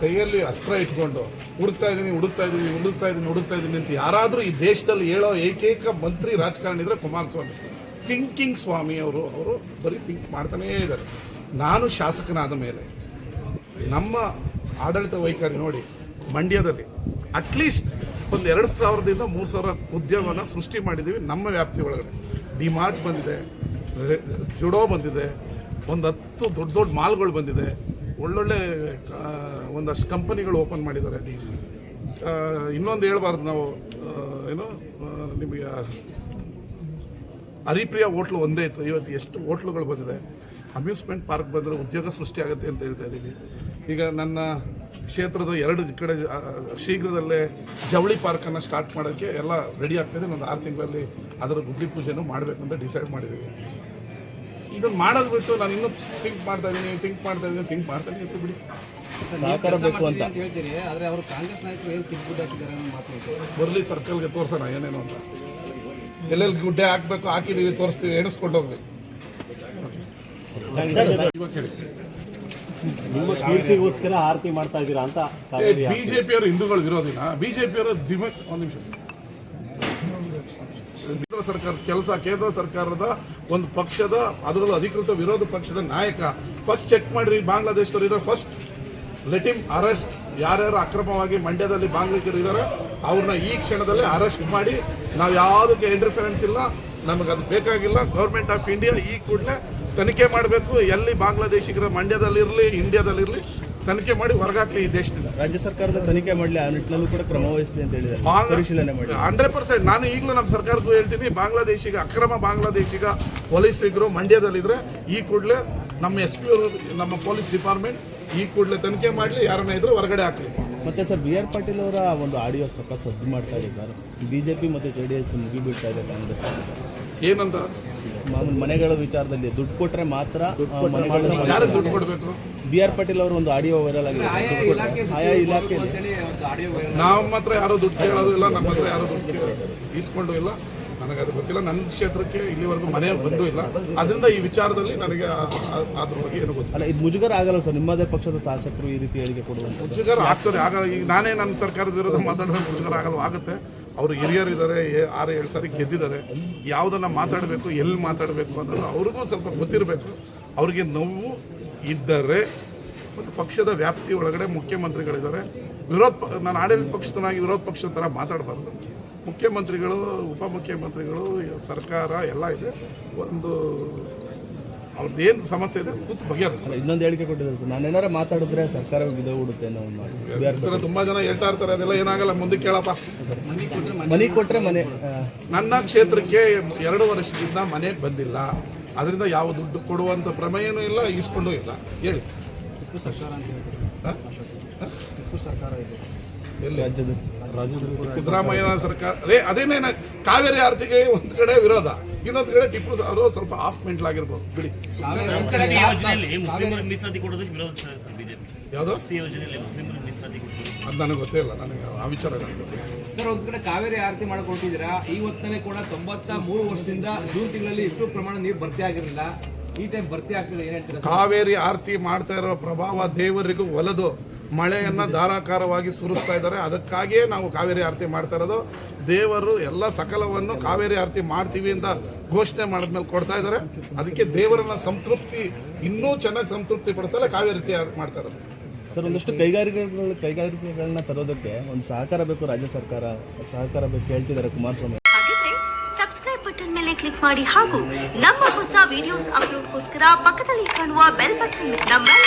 ಕೈಯಲ್ಲಿ ಅಸ್ತ್ರ ಇಟ್ಕೊಂಡು ಹುಡುಕ್ತಾ ಇದ್ದೀನಿ ಹುಡುಕ್ತಾ ಇದ್ದೀನಿ ಹುಡುಕ್ತಾ ಇದ್ದೀನಿ ಹುಡುಕ್ತಾ ಇದ್ದೀನಿ ಅಂತ ಯಾರಾದರೂ ಈ ದೇಶದಲ್ಲಿ ಹೇಳೋ ಏಕೈಕ ಮಂತ್ರಿ ರಾಜಕಾರಣಿ ಇದ್ರೆ ಕುಮಾರಸ್ವಾಮಿ. ಥಿಂಕಿಂಗ್ ಸ್ವಾಮಿ ಅವರು ಅವರು ಬರೀ ಥಿಂಕ್ ಮಾಡ್ತಾನೇ ಇದ್ದಾರೆ. ನಾನು ಶಾಸಕನಾದ ಮೇಲೆ ನಮ್ಮ ಆಡಳಿತ ವೈಖರಿ ನೋಡಿ, ಮಂಡ್ಯದಲ್ಲಿ ಅಟ್ಲೀಸ್ಟ್ ಒಂದು ಎರಡು ಸಾವಿರದಿಂದ ಮೂರು ಸಾವಿರ ಉದ್ಯೋಗವನ್ನು ಸೃಷ್ಟಿ ಮಾಡಿದ್ದೀವಿ ನಮ್ಮ ವ್ಯಾಪ್ತಿ ಒಳಗಡೆ. ಡಿಮಾರ್ಟ್ ಬಂದಿದೆ ಜುಡೋ ಬಂದಿದೆ, ಒಂದು ಹತ್ತು ದೊಡ್ಡ ದೊಡ್ಡ ಮಾಲ್ಗಳು ಬಂದಿದೆ. ಒಳ್ಳೊಳ್ಳೆ ಒಂದಷ್ಟು ಕಂಪನಿಗಳು ಓಪನ್ ಮಾಡಿದ್ದಾರೆ. ಇನ್ನೊಂದು ಹೇಳ್ಬಾರ್ದು ನಾವು ಏನು ನಿಮಗೆ ಹರಿಪ್ರಿಯ ಹೋಟ್ಲು ಒಂದೇ ಇತ್ತು. ಇವತ್ತು ಎಷ್ಟು ಹೋಟ್ಲುಗಳು ಬಂದಿದೆ. ಅಮ್ಯೂಸ್ಮೆಂಟ್ ಪಾರ್ಕ್ ಬಂದರೆ ಉದ್ಯೋಗ ಸೃಷ್ಟಿ ಆಗುತ್ತೆ ಅಂತ ಹೇಳ್ತಾ ಇದ್ದೀವಿ ಈಗ ನನ್ನ ಕ್ಷೇತ್ರದ ಎರಡು ಕಡೆ ಶೀಘ್ರದಲ್ಲೇ ಜವಳಿ ಪಾರ್ಕನ್ನು ಸ್ಟಾರ್ಟ್ ಮಾಡೋಕ್ಕೆ ಎಲ್ಲ ರೆಡಿ ಆಗ್ತಾಯಿದೆ ಒಂದು ಆರು ತಿಂಗಳಲ್ಲಿ ಅದರ ಗುದ್ಲಿ ಪೂಜೆನೂ ಮಾಡಬೇಕಂತ ಡಿಸೈಡ್ ಮಾಡಿದ್ದೀವಿ. ಇದನ್ನು ಮಾಡೋದು ಬಿಟ್ಟು ನಾನು ಇನ್ನು ಥಿಂಕ್ ಮಾಡ್ತಾ ಇದ್ದೀನಿ ಥಿಂಕ್ ಮಾಡ್ತಾ ಇದ್ದೀನಿ ಥಿಂಕ್ ಮಾಡ್ತಾ ಇದ್ದೀನಿ ಬಿಡಿ. ಸಹಕಾರ ಬೇಕು ಅಂತ. ಹೇಳ್ತೀರಿ ಆದರೆ ಅವರು ಕಾಂಗ್ರೆಸ್ ನಾಯಕರು ಏನು ತಿದ್ದುಬಿಟ್ಟು ಹಾಕಿದ್ದಾರೆ ಅನ್ನೋ ಮಾತು. ಬರಲಿ ಸರ್ಕಲ್ಗೆ ತೋರ್ಸೋಣ ಏನೇನು ಅಂತ. ಎಲ್ಲೆಲ್ಲಿ ಗುಡ್ಡೆ ಹಾಕ್ಬೇಕು ಹಾಕಿದೀವಿ ತೋರಿಸ್ತೀವಿ ಎಣಿಸ್ಕೊಂಡು ಹೋಗ್ಬೇಕು ನಿಮ್ಮ ಕೀರ್ತಿಗೋಸ್ಕರ ಆರತಿ ಮಾಡ್ತಾ ಇದ್ದೀರಾ ಅಂತ ಬಿಜೆಪಿಯವರು ಹಿಂದೂಗಳು ಇರೋದಿಲ್ಲ ಬಿಜೆಪಿಯವರು ಒಂದ್ ಒಂದು ನಿಮಿಷ. ಕೇಂದ್ರ ಸರ್ಕಾರ ಕೆಲಸ, ಕೇಂದ್ರ ಸರ್ಕಾರದ ಒಂದು ಪಕ್ಷದ, ಅದರಲ್ಲೂ ಅಧಿಕೃತ ವಿರೋಧ ಪಕ್ಷದ ನಾಯಕ. ಫಸ್ಟ್ ಚೆಕ್ ಮಾಡ್ರಿ, ಬಾಂಗ್ಲಾದೇಶದವ್ರು ಇರೋ ಫಸ್ಟ್ ಲೆಟಿಮ್ ಅರೆಸ್ಟ್ ಯಾರ್ಯಾರು ಅಕ್ರಮವಾಗಿ ಮಂಡ್ಯದಲ್ಲಿ ಬಾಂಗ್ಲಿಕರು ಇದ್ದಾರೆ ಅವ್ರನ್ನ ಈ ಕ್ಷಣದಲ್ಲೇ ಅರೆಸ್ಟ್ ಮಾಡಿ, ನಾವು ಯಾವುದಕ್ಕೆ ಇಂಟರ್ಫರೆನ್ಸ್ ಇಲ್ಲ, ನಮಗೆ ಅದು ಬೇಕಾಗಿಲ್ಲ. ಗೌರ್ಮೆಂಟ್ ಆಫ್ ಇಂಡಿಯಾ ಈ ಕೂಡಲೇ ತನಿಖೆ ಮಾಡಬೇಕು. ಎಲ್ಲಿ ಬಾಂಗ್ಲಾದೇಶಿಗರ ಮಂಡ್ಯದಲ್ಲಿರಲಿ ಇಂಡಿಯಾದಲ್ಲಿರಲಿ ತನಿಖೆ ಮಾಡಿ ಹೊರಗಾಕ್ಲಿ ಈ ದೇಶದಿಂದ. ರಾಜ್ಯ ಸರ್ಕಾರದ ತನಿಖೆ ಮಾಡಲಿ ಆ ನಿಟ್ಟಿನಲ್ಲೂ ಕೂಡ ಕ್ರಮ ವಹಿಸಲಿ ಅಂತ ಹೇಳಿದ್ದಾರೆ. ಪರಿಶೀಲನೆ ಮಾಡಿ ಹಂಡ್ರೆಡ್ ಪರ್ಸೆಂಟ್. ನಾನು ಈಗಲೂ ನಮ್ಮ ಸರ್ಕಾರಕ್ಕೂ ಹೇಳ್ತೀನಿ ಬಾಂಗ್ಲಾದೇಶಿಗ ಅಕ್ರಮ ಬಾಂಗ್ಲಾದೇಶಿಗ ಪೊಲೀಸರಿಗರು ಮಂಡ್ಯದಲ್ಲಿದ್ರೆ ಈ ಕೂಡಲೇ ನಮ್ಮ ಎಸ್ ಪಿ ಅವರು ನಮ್ಮ ಪೊಲೀಸ್ ಡಿಪಾರ್ಟ್ಮೆಂಟ್ ಈ ಕೂಡಲೇ ತನಿಖೆ ಮಾಡಲಿ ಯಾರನ್ನ ಇದ್ರು ಹೊರಗಡೆ ಹಾಕ್ಲಿ. ಮತ್ತೆ ಸರ್ ಬಿ ಆರ್ ಪಾಟೀಲ್ ಅವರ ಒಂದು ಆಡಿಯೋ ಸಖತ್ ಸದ್ದು ಮಾಡ್ತಾ ಇದ್ದಾರೆ. ಬಿಜೆಪಿ ಮತ್ತು ಜೆ ಡಿ ಎಸ್ ಮುಗಿಬಿಡ್ತಾ ಇದೆ ಕಾಂಗ್ರೆಸ್. ಏನಂತ? ಮಾಮೂಲಿ ಮನೆಗಳ ವಿಚಾರದಲ್ಲಿ ದುಡ್ಡು ಕೊಟ್ರೆ ಮಾತ್ರ ಯಾರಿಗೆ ದುಡ್ಡು ಕೊಡಬೇಕು? ಬಿ ಆರ್ ಪಾಟೀಲ್ ಅವರು ಒಂದು ಆಡಿಯೋ ವೈರಲ್ ಆಗಿದೆ. ಆಯಾ ಇಲಾಖೆ ನಾವು ಮಾತ್ರ ಯಾರೋ ದುಡ್ಡು ಕೇಳೋದು ಇಲ್ಲ ನಮ್ಮ ಹತ್ರ ಯಾರೋ ದುಡ್ಡು ಇಸ್ಕೊಂಡು ಇಲ್ಲ. ನನಗೆ ಅದು ಗೊತ್ತಿಲ್ಲ. ನನ್ನ ಕ್ಷೇತ್ರಕ್ಕೆ ಇಲ್ಲಿವರೆಗೂ ಮನೆ ಬಂದೂ ಇಲ್ಲ. ಅದರಿಂದ ಈ ವಿಚಾರದಲ್ಲಿ ನನಗೆ ಅದ್ರ ಬಗ್ಗೆ ಏನು ಗೊತ್ತಿಲ್ಲ. ಅಲ್ಲ ಇದು ಮುಜುಗರ ಆಗಲ್ಲ ಸರ್. ನಿಮ್ಮದೇ ಪಕ್ಷದ ಶಾಸಕರು ಈ ರೀತಿ ಹೇಳಿಕೆ ಕೊಡುವಂತ ಮುಜುಗರ ಆಗ್ತದೆ. ಆಗ ಈಗ ನಾನೇ ನನ್ನ ಸರ್ಕಾರದ ವಿರುದ್ಧ ಮಾತಾಡಿದ್ರೆ ಮುಜುಗರ ಆಗಲ್ಲ ಆಗುತ್ತೆ. ಅವರು ಹಿರಿಯರಿದ್ದಾರೆ ಆರು ಏಳು ಸಾರಿ ಗೆದ್ದಿದ್ದಾರೆ. ಯಾವುದನ್ನು ಮಾತಾಡಬೇಕು, ಎಲ್ಲಿ ಮಾತಾಡಬೇಕು ಅನ್ನೋದು ಅವ್ರಿಗೂ ಸ್ವಲ್ಪ ಗೊತ್ತಿರಬೇಕು. ಅವರಿಗೆ ನೋವು ಇದ್ದರೆ ಮತ್ತು ಪಕ್ಷದ ವ್ಯಾಪ್ತಿ ಒಳಗಡೆ ಮುಖ್ಯಮಂತ್ರಿಗಳಿದ್ದಾರೆ. ವಿರೋಧ ನಾನು ಆಡಳಿತ ಪಕ್ಷದನಾಗಿ ವಿರೋಧ ಪಕ್ಷದ ಥರ ಮಾತಾಡಬಾರ್ದು. ಮುಖ್ಯಮಂತ್ರಿಗಳು, ಉಪಮುಖ್ಯಮಂತ್ರಿಗಳು, ಸರ್ಕಾರ ಎಲ್ಲ ಇದೆ. ಒಂದು ಅವ್ರದ್ದೇನು ಸಮಸ್ಯೆ ಇದೆ ಕೂತು ಬಗೆಹರಿಸ್ಕೊಂಡು ಇನ್ನೊಂದು ಹೇಳಿಕೆ ಕೊಟ್ಟಿದ್ದಾರೆ ಸರ್. ನಾನೇನಾರ ಮಾತಾಡಿದ್ರೆ ಸರ್ಕಾರ ಇದು ಬಿಡುತ್ತೆ ನಾವು ತುಂಬಾ ಜನ ಹೇಳ್ತಾ ಇರ್ತಾರೆ ಅದೆಲ್ಲ ಏನಾಗಲ್ಲ ಮುಂದೆ ಕೇಳಪ್ಪ. ಮನೆ ಕೊಟ್ಟರೆ ಮನೆ ನನ್ನ ಕ್ಷೇತ್ರಕ್ಕೆ ಎರಡು ವರ್ಷದಿಂದ ಮನೆ ಬಂದಿಲ್ಲ. ಅದರಿಂದ ಯಾವ ದುಡ್ಡು ಕೊಡುವಂಥ ಪ್ರಮೇಯನೂ ಇಲ್ಲ ಇಸ್ಕೊಂಡು ಇಲ್ಲ. ಹೇಳಿ. ಟಿಪ್ಪು ಸರ್ಕಾರ ಅಂತ ಹೇಳ್ತಾರೆ ಸರ್? ಟಿಪ್ಪು ಸರ್ಕಾರ ಇದೆ. ಎಲ್ಲಿ? ರಾಜ್ಯದ ಸಿದ್ದರಾಮಯ್ಯ ಸರ್ಕಾರ ರೇ ಅದೇನೇನ ಕಾವೇರಿ ಆರ್ತಿಗೆ ಒಂದು ಕಡೆ ವಿರೋಧ. ಇನ್ನೊಂದ್ ಕಡೆ ಟಿಪ್ಪು ಅವರು ಸ್ವಲ್ಪ ಆಫ್ ಬಿಡಿ. ವಿರೋಧ ಸರ್ ಬಿಜೆಪಿ. ಯಾವುದು? ವಸತಿ ಯೋಜನೆಯಲ್ಲಿ ಮುಸ್ಲಿಮರಿಗೆ ಮೀಸಲಾತಿ ಕೊಡೋದು ಅದು ನನಗೆ ಗೊತ್ತೇ ಇಲ್ಲ ನನಗೆ ಆ ವಿಚಾರ ನನಗೆ ಗೊತ್ತಿಲ್ಲ ಸರ್ ಒಂದ್ ಕಡೆ ಕಾವೇರಿ ಆರತಿ ಮಾಡ್ಕೊಟ್ಟಿದ್ದೀರಾ ಇವತ್ತನೇ ಕೂಡ ತೊಂಬತ್ತ ಮೂರು ವರ್ಷದಿಂದ ಜೂನ್ ತಿಂಗಳಲ್ಲಿ ಇಷ್ಟು ಪ್ರಮಾಣ ನೀರು ಭರ್ತಿ ಆಗಿರಲಿಲ್ಲ. ಈ ಟೈಮ್ ಭರ್ತಿ ಆಗ್ತಿದೆ ಏನ್ ಹೇಳ್ತೀರಾ ಕಾವೇರಿ ಆರತಿ ಮಾಡ್ತಾ ಇರೋ ಪ್ರಭಾವ ದೇವರಿಗೂ ಒಲದು. ಮಳೆಯನ್ನ ಧಾರಾಕಾರವಾಗಿ ಸುರಿಸ್ತಾ ಇದ್ದಾರೆ. ಅದಕ್ಕಾಗಿಯೇ ನಾವು ಕಾವೇರಿ ಆರತಿ ಮಾಡ್ತಾ ಇರೋದು. ದೇವರು ಎಲ್ಲ ಸಕಲವನ್ನು ಕಾವೇರಿ ಆರತಿ ಮಾಡ್ತೀವಿ ಅಂತ ಘೋಷಣೆ ಮಾಡಿದ್ಮೇಲೆ ಕೊಡ್ತಾ ಇದ್ದಾರೆ. ಅದಕ್ಕೆ ದೇವರನ್ನ ಸಂತೃಪ್ತಿ ಇನ್ನೂ ಚೆನ್ನಾಗಿ ಸಂತೃಪ್ತಿ ಪಡಿಸಲ್ಲ ಕಾವೇರಿ ಆರತಿ ಮಾಡ್ತಾ ಇರೋದು. ಸರ್ ಒಂದಷ್ಟು ಕೈಗಾರಿಕೆಗಳು ಕೈಗಾರಿಕೆಗಳನ್ನ ತರೋದಕ್ಕೆ ಒಂದು ಸಹಕಾರ ಬೇಕು ರಾಜ್ಯ ಸರ್ಕಾರ ಸಹಕಾರ ಬೇಕು ಹೇಳ್ತಿದ್ದಾರೆ ಕುಮಾರಸ್ವಾಮಿ. ಸಬ್ಸ್ಕ್ರೈಬ್ ಬಟನ್ ಮೇಲೆ ಕ್ಲಿಕ್ ಮಾಡಿ ಹಾಗೂ ನಮ್ಮ ಹೊಸ ವಿಡಿಯೋಸ್ ಅಪ್ಲೋಡ್ಗೋಸ್ಕರ ಪಕ್ಕದಲ್ಲಿ ಕಾಣುವ ಬೆಲ್ ಬಟನ್ ನಮ್ಮೆಲ್ಲ